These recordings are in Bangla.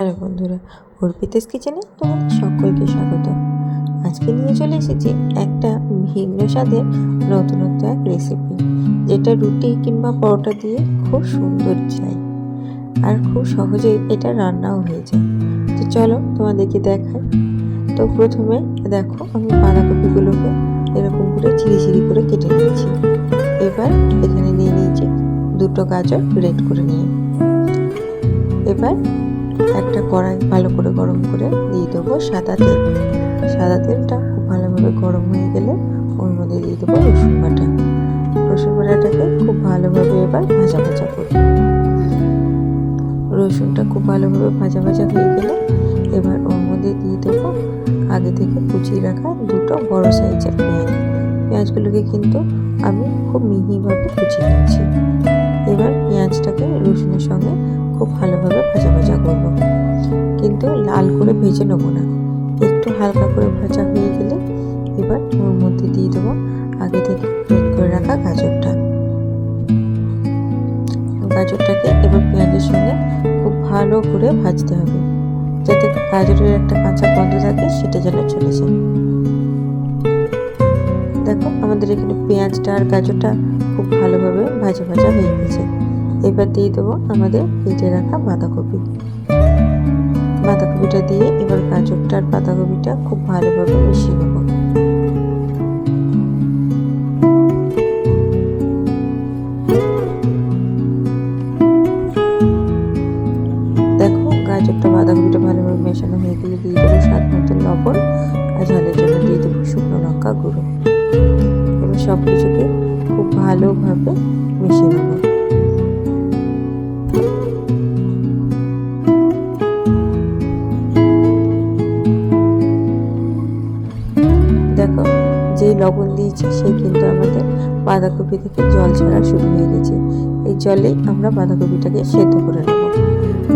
হ্যালো বন্ধুরা, অর্পিতাস কিচেনে তোমাদের সকলকে স্বাগত। আজকে নিয়ে চলে এসেছি একটা ভিন্ন স্বাদের নতুনত্ব এক রেসিপি যেটা রুটি কিংবা পরোটা দিয়ে খুব সুন্দর যায় আর খুব সহজেই এটা রান্নাও হয়ে যায়। তো চলো তোমাদেরকে দেখাই। তো প্রথমে দেখো আমি বাঁধাকপিগুলোকে এরকম করে ঝিরি ঝিরি করে কেটে নিয়েছি। এবার এখানে নিয়ে নিয়েছি দুটো গাজর রেড করে নিয়ে। এবার একটা কড়াই ভালো করে গরম করে দিয়ে দেবো সাদা তেল। সাদা তেলটা খুব ভালোভাবে গরম হয়ে গেলে ওর মধ্যে দিয়ে দেবো রসুন বাটা। রসুন বাটাটাকে খুব ভালোভাবে এবার ভাজা ভাজা করব। রসুনটা খুব ভালোভাবে ভাজা ভাজা হয়ে গেলে এবার ওর মধ্যে দিয়ে দেবো আগে থেকে কুচিয়ে রাখা দুটো বড় সাইজের পেঁয়াজ। পেঁয়াজগুলোকে কিন্তু আমি খুব মিহিভাবে কুচিয়ে নিচ্ছি। এবার পেঁয়াজটাকে রসুনের সঙ্গে খুব ভালোভাবে ভাজা ভাজা করব। কিন্তু লাল করে ভেজে নেব না। একটু হালকা করে ভাজা হয়ে গেলে এবার ওর মধ্যে দিয়ে দেবো আগে থেকে বের করে রাখা গাজরটা। গাজরটাকে এবার পেঁয়াজের সঙ্গে খুব ভালো করে ভাজতে হবে। যাতে গাজরের একটা কাঁচা গন্ধ থাকে, সেটা যেন চলে যায়। আমাদের এখানে পেঁয়াজটা আর গাজরটা খুব ভালোভাবে ভাজা ভাজা হয়ে গেছে। এবার দিয়ে দেবো আমাদের কেটে রাখা বাঁধাকপি। বাঁধাকপিটা দিয়ে এবার গাজরটা আর বাঁধাকপিটা খুব ভালোভাবে মিশিয়ে নেব। দেখো, গাজরটা, বাঁধাকপিটা ভালোভাবে মেশানো হয়ে গেলে দিয়ে দেবো স্বাদ মতো লবণ আর ঝালের জন্য দিয়ে দেবো শুকনো লঙ্কা গুঁড়ো। সব কিছুকে খুব ভালোভাবে মিশিয়ে নেব। দেখো, যেই লবণ দিয়েছি সেই কিন্তু আমাদের বাঁধাকপি থেকে জল ছাড়া শুরু হয়ে গেছে। এই জলেই আমরা বাঁধাকপিটাকে সেদ্ধ করে নেব।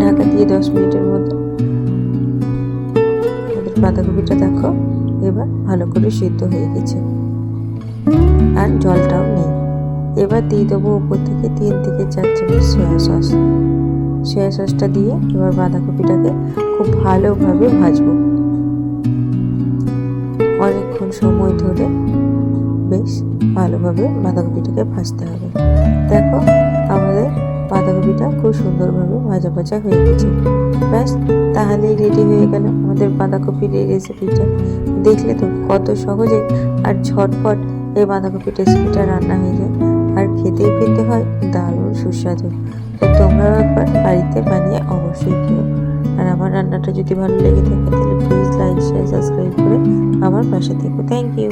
ঢাকা দিয়ে দশ মিনিটের মতো বাঁধাকপিটা দেখো, এবার ভালো করে সিদ্ধ হয়ে গেছে। আর জলটাও নেই। এবার দিয়ে দেবো উপর থেকে তিন থেকে চার চামচ সয়া সস সয়া সসটা দিয়ে এবার বাঁধাকপিটাকে খুব ভালোভাবে ভাজবো। অনেকক্ষণ সময় ধরে বেশ ভালোভাবে বাঁধাকপিটাকে ভাজতে হবে। দেখো আমাদের বাঁধাকপিটা খুব সুন্দরভাবে ভাজা ভাজা হয়ে গেছে। ব্যাস, তাহলেই রেডি হয়ে গেল আমাদের বাঁধাকপির এই রেসিপিটা দেখলে তো কত সহজে আর ঝটপট এই বাঁধাকপির রেসিপিটা রান্না হয়ে যায়। আর খেতেই পেতে হয় দারুণ সুস্বাদু। তো তোমরাও একবার বাড়িতে বানিয়ে অবশ্যই খেও। আর আমার রান্নাটা যদি ভালো লেগে থাকে, তাহলে প্লিজ লাইক শেয়ার সাবস্ক্রাইব করে আমার পাশে থেকো। Thank you